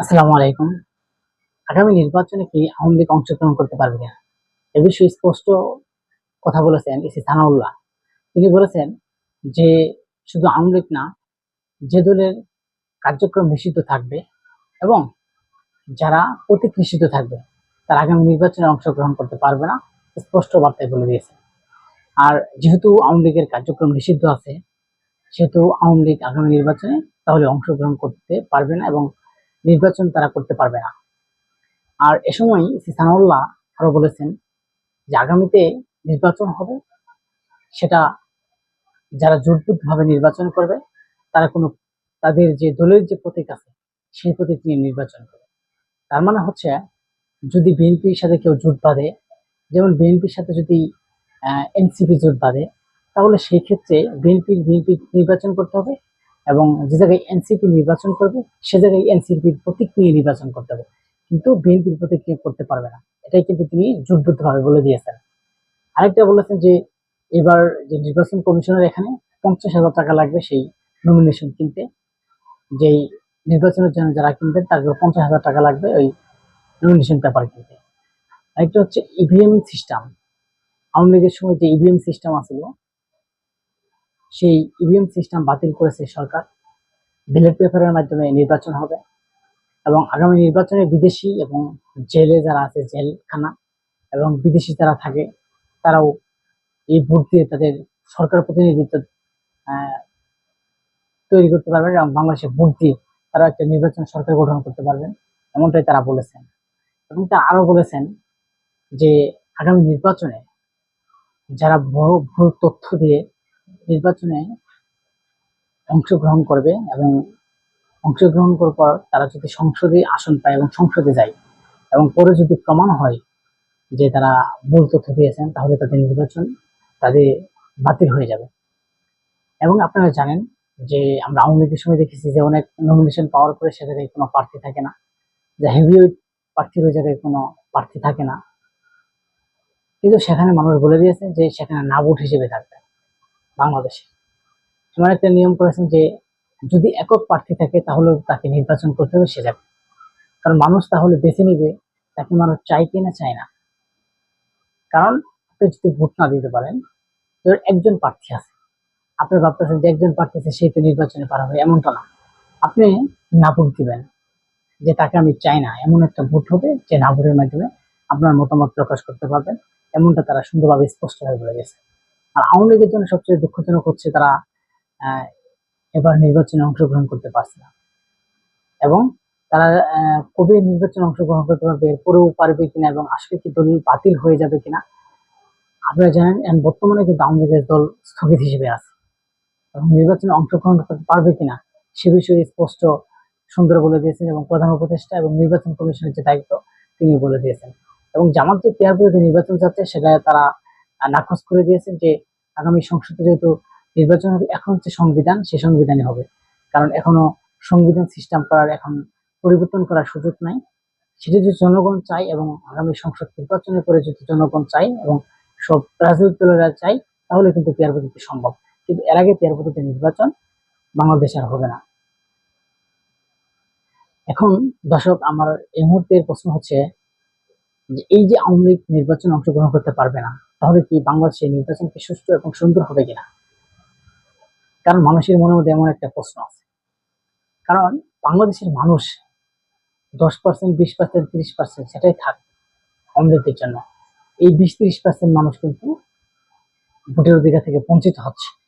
আসসালামু আলাইকুম। আগামী নির্বাচনে কি আওয়ামী লীগ অংশগ্রহণ করতে পারবে না এ বিষয়ে স্পষ্ট কথা বলেছেন ইসি সানাউল্লাহ। তিনি বলেছেন যে, শুধু আওয়ামী লীগ না, যে দলের কার্যক্রম নিষিদ্ধ থাকবে এবং যারা অতীত নিষিদ্ধ থাকবে, তারা আগামী নির্বাচনে অংশগ্রহণ করতে পারবে না, স্পষ্ট বার্তায় বলে দিয়েছে। আর যেহেতু আওয়ামী লীগের কার্যক্রম নিষিদ্ধ আছে, সেহেতু আওয়ামী লীগ আগামী নির্বাচনে তাহলে অংশগ্রহণ করতে পারবে না এবং নির্বাচন তারা করতে পারবে না। আর এ সময় শ্রী সানাউল্লাহ আরও বলেছেন যে আগামীতে নির্বাচন হবে, সেটা যারা জোটবদ্ধভাবে নির্বাচন করবে, তারা কোনো, তাদের যে দলের যে প্রতীক আছে, সেই প্রতীক নিয়ে নির্বাচন করবে। তার মানে হচ্ছে, যদি বিএনপির সাথে কেউ জোট বাঁধে, যেমন বিএনপির সাথে যদি এনসিপি জোট বাঁধে, তাহলে সেই ক্ষেত্রে বিএনপির বিএনপি নির্বাচন করতে হবে এবং যে জায়গায় এনসিপি নির্বাচন করবে, সে জায়গায় এনসিপির প্রতীক নিয়ে নির্বাচন করতে হবে। কিন্তু বিএনপির প্রতীক নিয়ে করতে পারবে না। এটাই কিন্তু তিনি জোটবদ্ধভাবে বলে দিয়েছেন। আরেকটা বলেছেন যে, এবার যে নির্বাচন কমিশনের এখানে পঞ্চাশ হাজার টাকা লাগবে সেই নমিনেশন কিনতে। যেই নির্বাচনের জন্য যারা কিনবেন তাদের পঞ্চাশ হাজার টাকা লাগবে ওই নমিনেশন পেপার কিনতে। আরেকটা হচ্ছে ইভিএম সিস্টেম আওয়ামী লীগের সময় যে ইভিএম সিস্টেম আছিল সেই ইভিএম সিস্টেম বাতিল করেছে সরকার। ব্যালট পেপারের মাধ্যমে নির্বাচন হবে এবং আগামী নির্বাচনে বিদেশি এবং জেলে যারা আছে, জেলখানা এবং বিদেশি যারা থাকে, তারাও এই ভোট দিয়ে তাদের সরকার প্রতিনিধিত্ব তৈরি করতে পারবেন এবং বাংলাদেশে ভোট দিয়ে তারা একটা নির্বাচন সরকার গঠন করতে পারবেন, এমনটাই তারা বলেছেন। এবং তারা আরও বলেছেন যে, আগামী নির্বাচনে যারা বড় ভুল তথ্য দিয়ে নির্বাচনে অংশগ্রহণ করবে এবং অংশগ্রহণ করার পর তারা যদি সংসদে আসন পায় এবং সংসদে যায় এবং পরে যদি প্রমাণ হয় যে তারা ভুল তথ্য দিয়েছেন, তাহলে তাদের নির্বাচন তাদের বাতিল হয়ে যাবে। এবং আপনারা জানেন যে আমরা আওয়ামী লীগের সময় দেখেছি যে অনেক নমিনেশন পাওয়ার পরে সে জায়গায় কোনো প্রার্থী থাকে না, যে হেভিওয়েট প্রার্থীর ওই জায়গায় কোনো প্রার্থী থাকে না। কিন্তু সেখানে মানুষ বলে দিয়েছে যে সেখানে না ভোট হিসেবে থাকবে। বাংলাদেশে। এমন একটা নিয়ম করেছেন যে, যদি একক প্রার্থী থাকে, তাহলে তাকে নির্বাচন করতে হবে, সে যাবে। কারণ মানুষ তাহলে বেছে নিবে, তাকে মানুষ চাই কি না, চায় না। কারণ আপনি যদি ভোট না দিতে পারেন ধর একজন প্রার্থী আছে। আপনি ভাবতেছেন যে একজন প্রার্থী আছে সেই তো নির্বাচনে পারা হবে, এমনটা না। আপনি না ভোট দিবেন, যে তাকে আমি চাই না, এমন একটা ভোট হবে, যে না ভোটের মাধ্যমে আপনার মতামত প্রকাশ করতে পারবেন, এমনটা তারা সুন্দরভাবে স্পষ্টভাবে বলে গেছে। আর আওয়ামী লীগের জন্য সবচেয়ে দুঃখজনক হচ্ছে তারা এবার নির্বাচনে অংশগ্রহণ করতে পারছে না। এবং তারা কবে নির্বাচনে অংশগ্রহণ করতে পারবে এরপরেও পারবে কিনা এবং আসলে কি দলিল বাতিল হয়ে যাবে কিনা, আপনারা জানেন বর্তমানে কিন্তু আওয়ামী লীগের দল স্থগিত হিসেবে আছে। এবং নির্বাচনে অংশগ্রহণ করতে পারবে কিনা, সে বিষয়ে স্পষ্ট সুন্দর বলে দিয়েছেন এবং প্রধান উপদেষ্টা এবং নির্বাচন কমিশনের যে দায়িত্ব তিনি বলে দিয়েছেন। এবং জামাত যে পেয়ার নির্বাচন যাচ্ছে সেটা তারা নাকচ করে দিয়েছেন যে আগামী সংসদে যেহেতু নির্বাচন হবে, এখন যে সংবিধান, সে সংবিধানই হবে। কারণ এখনও সংবিধান সিস্টেম করার এখন পরিবর্তন করার সুযোগ নাই। সেটা যদি জনগণ চায় এবং আগামী সংসদ নির্বাচনের পরে যদি জনগণ চায় এবং সব রাজনৈতিক দলেরা চায়, তাহলে কিন্তু পেয়ার পদ্ধতি সম্ভব। কিন্তু এর আগে পেয়ার পদ্ধতি নির্বাচন বাংলাদেশে আর হবে না। এখন দর্শক, আমার এই মুহূর্তের প্রশ্ন হচ্ছে যে এই যে আওয়ামী লীগ নির্বাচনে অংশগ্রহণ করতে পারবে না তাহলে কি বাংলাদেশের নির্বাচন কি সুষ্ঠু এবং সুন্দর হবে কিনা? কারণ মানুষের মনের মধ্যে এমন একটা প্রশ্ন আছে। কারণ বাংলাদেশের মানুষ দশ পার্সেন্ট বিশ পার্সেন্ট তিরিশ পার্সেন্ট সেটাই থাক অমৃতের জন্য। এই বিশ, তিরিশ পার্সেন্ট মানুষ কিন্তু ভোটের অধিকার থেকে বঞ্চিত হচ্ছে।